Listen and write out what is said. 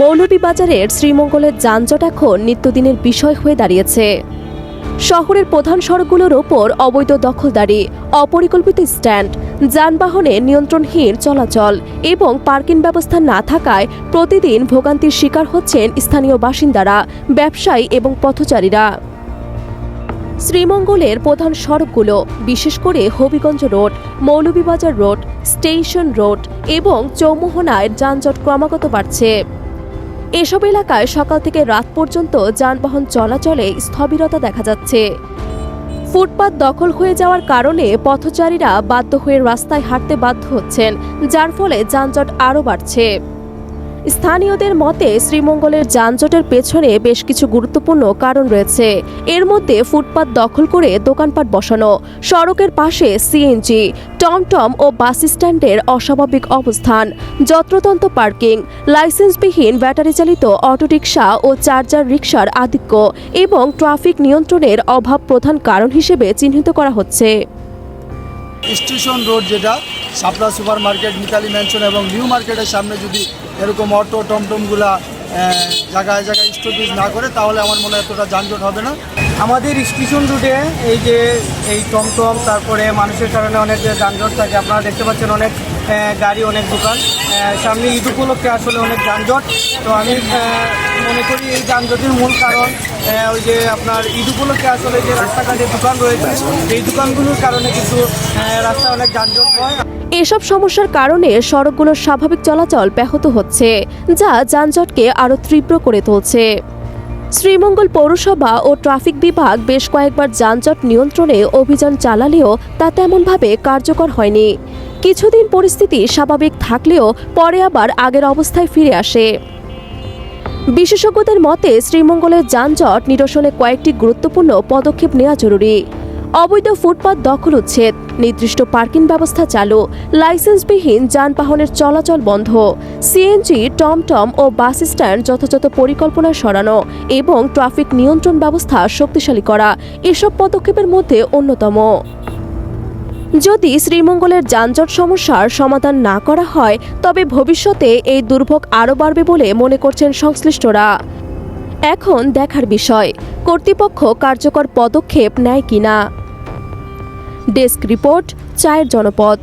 মৌলভীবাজারের শ্রীমঙ্গলের যানজট এখন নিত্যদিনের বিষয় হয়ে দাঁড়িয়েছে। শহরের প্রধান সড়কগুলোর ওপর অবৈধ দখলদারি, অপরিকল্পিত স্ট্যান্ড, যানবাহনে নিয়ন্ত্রণহীন চলাচল এবং পার্কিং ব্যবস্থা না থাকায় প্রতিদিন ভোগান্তির শিকার হচ্ছেন স্থানীয় বাসিন্দারা, ব্যবসায়ী এবং পথচারীরা। শ্রীমঙ্গলের প্রধান সড়কগুলো, বিশেষ করে Habiganj road, Moulvibazar road, station road এবং চৌমোহনায় যানজট ক্রমাগত বাড়ছে। এসব এলাকায় সকাল থেকে রাত পর্যন্ত যানবাহন চলাচলে স্থবিরতা দেখা যাচ্ছে। ফুটপাত দখল হয়ে যাওয়ার কারণে পথচারীরা বাধ্য হয়ে রাস্তায় হাঁটতে বাধ্য হচ্ছেন, যার ফলে যানজট আরও বাড়ছে। স্থানীয়দের মতে, শ্রীমঙ্গলের যানজটের পেছনে বেশ কিছু গুরুত্বপূর্ণ কারণ রয়েছে। এর মধ্যে ফুটপাত দখল করে দোকানপাট বসানো, সড়কের পাশে সিএনজি টমটম ও বাস স্ট্যান্ডের অস্বাভাবিক অবস্থান, যত্রতন্ত্র পার্কিং, লাইসেন্সবিহীন ব্যাটারি চালিত অটোরিকশা ও চার্জার রিকশার আধিক্য এবং ট্রাফিক নিয়ন্ত্রণের অভাব প্রধান কারণ হিসেবে চিহ্নিত করা হচ্ছে। স্টেশন রোড যেটা, Shapla super market Mitali mansion এবং নিউ মার্কেটের সামনে যদি এরকম অটো টমটমগুলা জায়গায় জায়গায় স্টপেজ না করে তাহলে আমার মনে হয় এতটা যানজট হবে না। আমাদের স্টেশন রুটে এই যে এই টমটম তারপরে মানুষের কারণে অনেক যানজট থাকে। আপনারা দেখতে পাচ্ছেন অনেক গাড়ি অনেক দোকান। সামনে ঈদ উপলক্ষে আসলে অনেক যানজট। তো আমি মনে করি এই যানজটের মূল কারণ ওই যে আপনার ঈদ উপলক্ষে আসলে যে রাস্তাঘাটে দোকান রয়েছে এই দোকানগুলোর কারণে কিন্তু আহ, রাস্তায় অনেক যানজট হয়। এসব সমস্যার কারণে সড়কগুলোর স্বাভাবিক চলাচল ব্যাহত হচ্ছে যা যানজটকে আরও তীব্র করে তুলছে। শ্রীমঙ্গল পৌরসভা ও ট্রাফিক বিভাগ বেশ কয়েকবার যানজট নিয়ন্ত্রণে অভিযান চালালেও তা তেমনভাবে কার্যকর হয়নি। কিছুদিন পরিস্থিতি স্বাভাবিক থাকলেও পরে আবার আগের অবস্থায় ফিরে আসে। বিশেষজ্ঞদের মতে, শ্রীমঙ্গলের যানজট নিরসনে কয়েকটি গুরুত্বপূর্ণ পদক্ষেপ নেওয়া জরুরি। অবৈধ ফুটপাত দখল উচ্ছেদ। নির্দিষ্ট পার্কিং ব্যবস্থা চালু। লাইসেন্সবিহীন যানবাহনের চলাচল বন্ধ। সিএনজি টমটম ও বাস স্ট্যান্ড যথাযথ পরিকল্পনা সরানো এবং ট্রাফিক নিয়ন্ত্রণ ব্যবস্থা শক্তিশালী করা। এসব পদক্ষেপের মধ্যে অন্যতম। যদি শ্রীমঙ্গলের যানজট সমস্যার সমাধান না করা হয়, তবে ভবিষ্যতে এই দুর্ভোগ আরও বাড়বে বলে মনে করছেন সংশ্লিষ্টরা। এখন দেখার বিষয়, কর্তৃপক্ষ কার্যকর পদক্ষেপ নেয় কিনা। ডেস্ক রিপোর্ট চায়ের জনপদ।